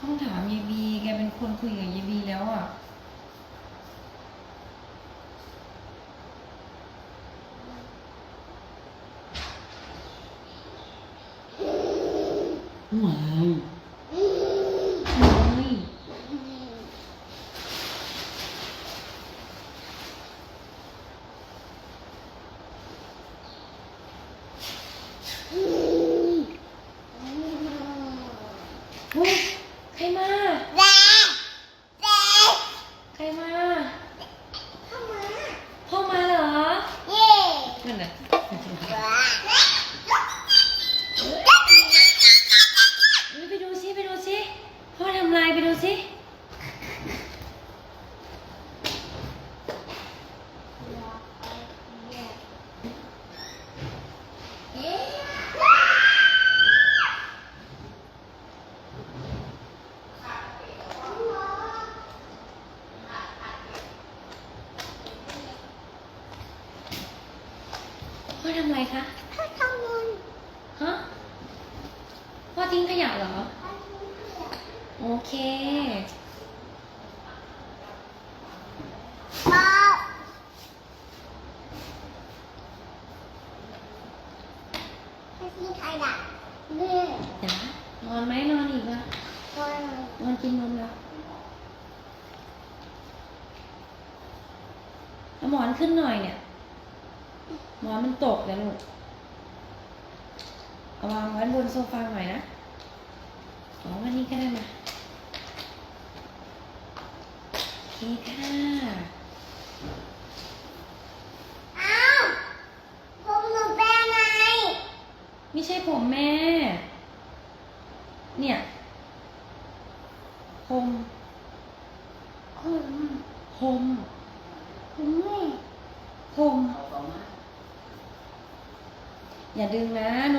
ต้องถามยายบีแกเป็นคนคุยกับยายบีแล้วอะ ไม่ เฮ้ย เฮ้ย ใครมา ใครมา พ่อมาเหรอ นั่นน่ะเฮ้ยไปดูสิ ไปดูสิ พ่อทำลายไปดูสิ พ่อ ทำอะไรคะฮะพ่อทิ้งขยะเหรอ โอเคจ๋านอนไหมนอนอีกวะนอนกินนมแล้วเอาหมอนขึ้นหน่อยเนี่ย หมอนมันตกแล้วลูกเอาวางไว้บนโซฟาหน่อยนะอ๋อวันนี้ก็ได้มาโอเคค่ะไม่ใช่ผมแม่ เนี่ยผมผมผม อย่าดึงนะโน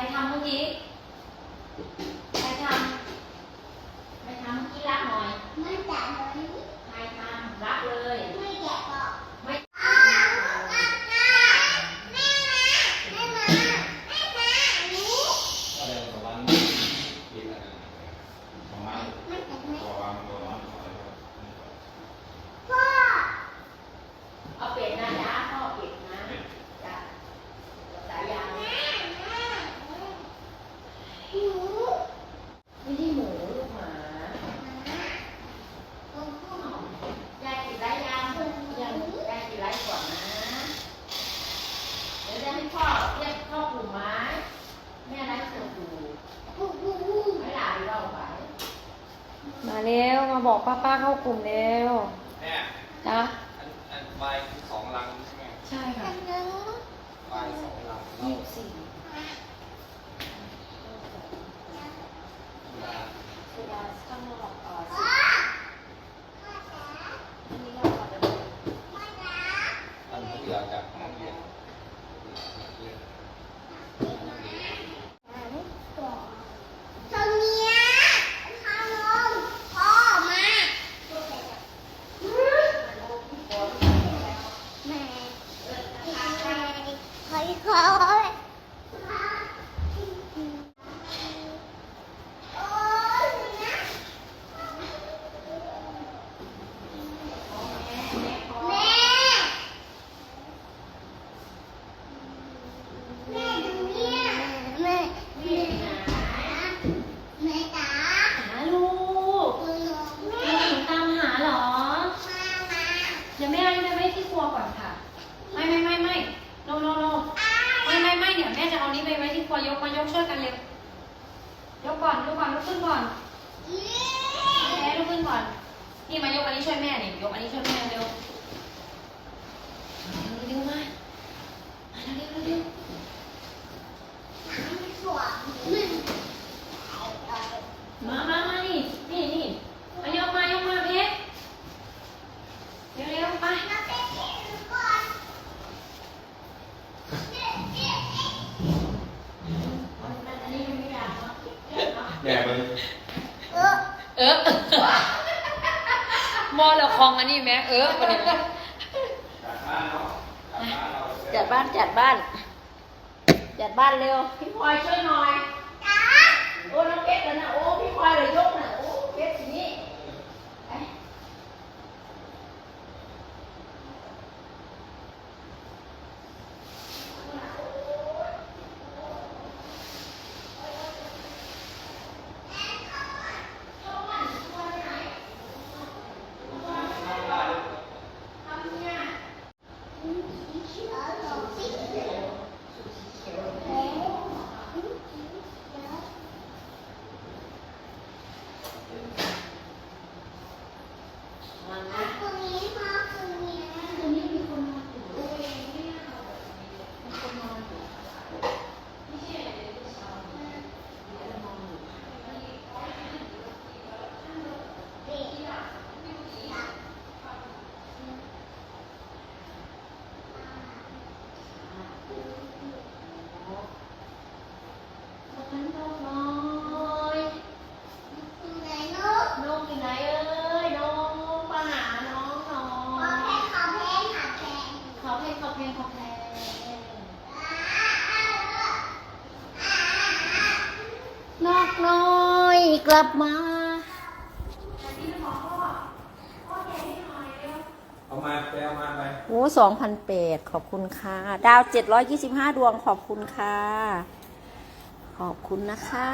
ใครทำเมื่อกี้ใครทำใครทำเมื่อกี้รับหน่อย ใครทำรับเลย ไม่ แสดงว่าวันนี้มีอะไรประมาณประมาณประมาณ เอาเป็ดนะจ๊ะพ่อเป็ดนะ เป็น มาเร็วมาบอกป้าป้าๆเข้ากลุ่มเร็วแม่จ้ะอันอันใบสองลังใช่ไหมใช่ค่ะใบสองลังเรายี่สิบสี่ ลา เวลาข้างนอกเอ่อสิบอันนี้เราขอจะไป อันที่เหลือจากนักเรียนนักเรียน หาลูกลูกหนูตามหาเหรอ เดี๋ยวแม่เอานี่ไปไว้ที่ครัวก่อนค่ะ ไม่ไม่ไม่ไม่โนโนโนไม่ไม่ไม่เดี๋ยว แม่จะเอานี้ไปไว้ที่ครัวยกมายกช่วยกันเร็ว ยกก่อนยกก่อนลุกขึ้นก่อนแม่ลุกขึ้นก่อน นี่มายกอันนี้ช่วยแม่นี่ยกอันนี้ช่วยแม่เร็วเร็วมามาเร็วเร็วเร็วมามามานี่นี่นี่มายกมายกมาเพชรเร็วเร็วไป อันนี้มันไม่ดังเนาะ แม่มัน เออ มอเราคลองอันนี้แม่เออประเด็นจัดบ้านจัดบ้าน จัดบ้านจัดบ้านเร็ว พี่พลอยช่วยหน่อย โอ้น้องเพชรแล้วนะ โอ้ พี่พลอยเลยยกนะโอ้เพชรทีนี้ไปทำเนี่ย มันนะตรงนี้มีคนนอนอยู่โอ้ยไม่น่าเอาแบบนี้เลยมีคนนอนอยู่ไม่ใช่อะไรเลยที่เช้าเนี่ยมีคนนอนอยู่มันนกน้อยนกอยู่ไหนเอ้ยนกมาหาน้องหน่อยเขาเพลงเขาเพลงเขาเพลงนกน้อย กลับมาเอามาไปเอามาไปโอ้สองพันแปดขอบคุณค่ะ ดาวเจ็ดร้อยยี่สิบห้าดวงขอบคุณค่ะ ขอบคุณนะคะ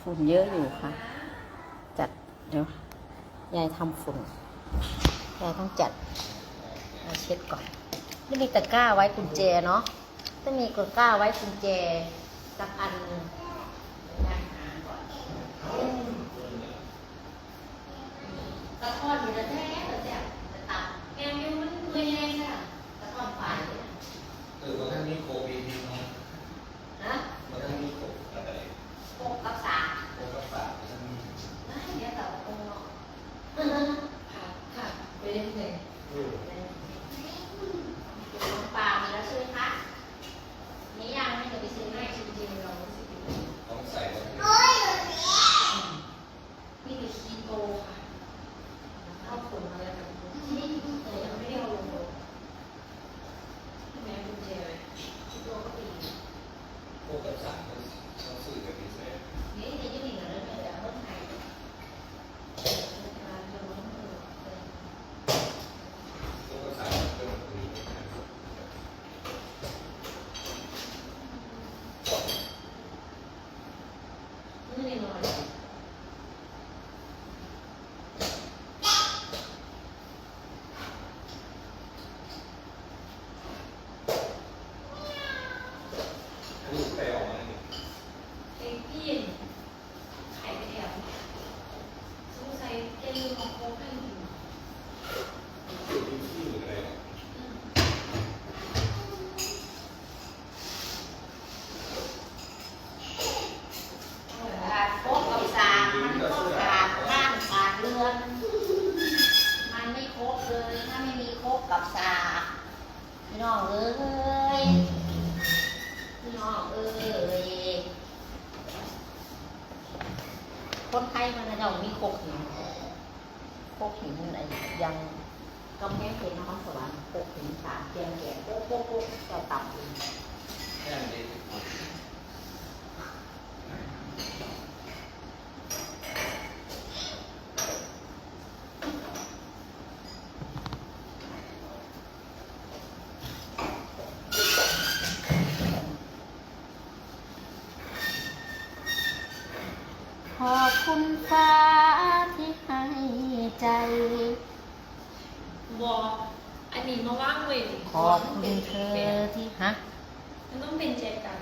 ฝุ่นเยอะอยู่ค่ะ จัดเดี๋ยวยายทำฝุ่น ยาต้องจัดมาเช็ดก่อนไม่มีตะกร้าไว้กุญแจเนาะถ้ามีตะกร้าไว้กุญแจสักอันหนึ่งยาหาก่อนตะทอดอยู่แล้วแท้แต่แท้แต่ตับแกงยูมันเมื่อยแรงค่ะตะทอดฝายเลย เออวันนั้นมีโควิดนี่เนาะ นะ วันนั้นมีโควิดอะไร ปกรักษา โควิดรักษาวันนั้นมี ได้เดี๋ยวแต่คงเนาะค่ะค่ะไปเรื่อย เออ ๆน้องปลามีแล้วใช่ไหมคะนี่ยังไม่เคยไปซื้อให้จริงๆเรารู้สึกดี ต้องใส่วัน นี่คือคีโตค่ะเข้าผลมาแล้วแต่นี่แต่ยังไม่ได้เอาลงเลยแม่กุญแจเลยคีโตก็ดี พวกกับสารต้องต้องซื้อกับพิเศษ นี่จะยืดหยุ่นแล้วเนี่ยแต่เมื่อไทย พวกกับสารเป็นแบบนี้นะครับ นี่นี่หน่อย คนไทย มันจะมีโคกหินโคกหินอะไรยังกำแพงเพชรนครสวรรค์โคกหินสามเตียงแก่โป๊ะโป๊ะโป๊ะเจ้าต่ำเอง แค่นี้ ขอบคุณฟ้าที่ให้ใจ วออันนี้มาว่างเว้ย ขอบคุณเธอที่ฮะ มันต้องเป็นเจกัน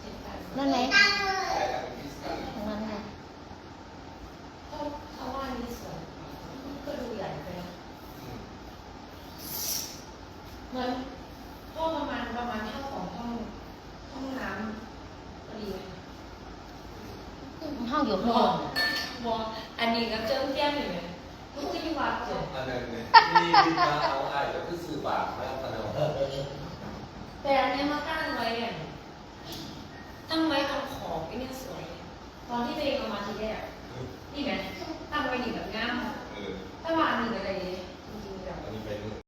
เจกั นนั่นไงแต่กับพิซซ่าตรงนั้นไงเขาเขาว่าอันนี้สวยก็ดูใหญ่ไปนะเหมือนห้องประมาณประมาณเท่าของห้องห้องน้ำพอดีไหมห้องอยู่ข้างบนวออันนี้ก็เจิมแก้มอยู่ไหมลูกที่วัดเจออันนั้นเนี่ยมีมีมาเอาไอ้แต่คือสื่อบาปแล้วตอนนั้นแต่อันเนี้ยมาตั้งไว้เนี่ย ตั้งไว้ตรงขอบไอ้เนี่ยสวย ตอนที่ตัวเองเอามาที่แรกนี่ไหมตั้งไว้หนีแบบง่ามเออตั้งวางหนึ่งอะไรอย่างเงี้ยจริงๆแบบ อันนี้ไปนู่น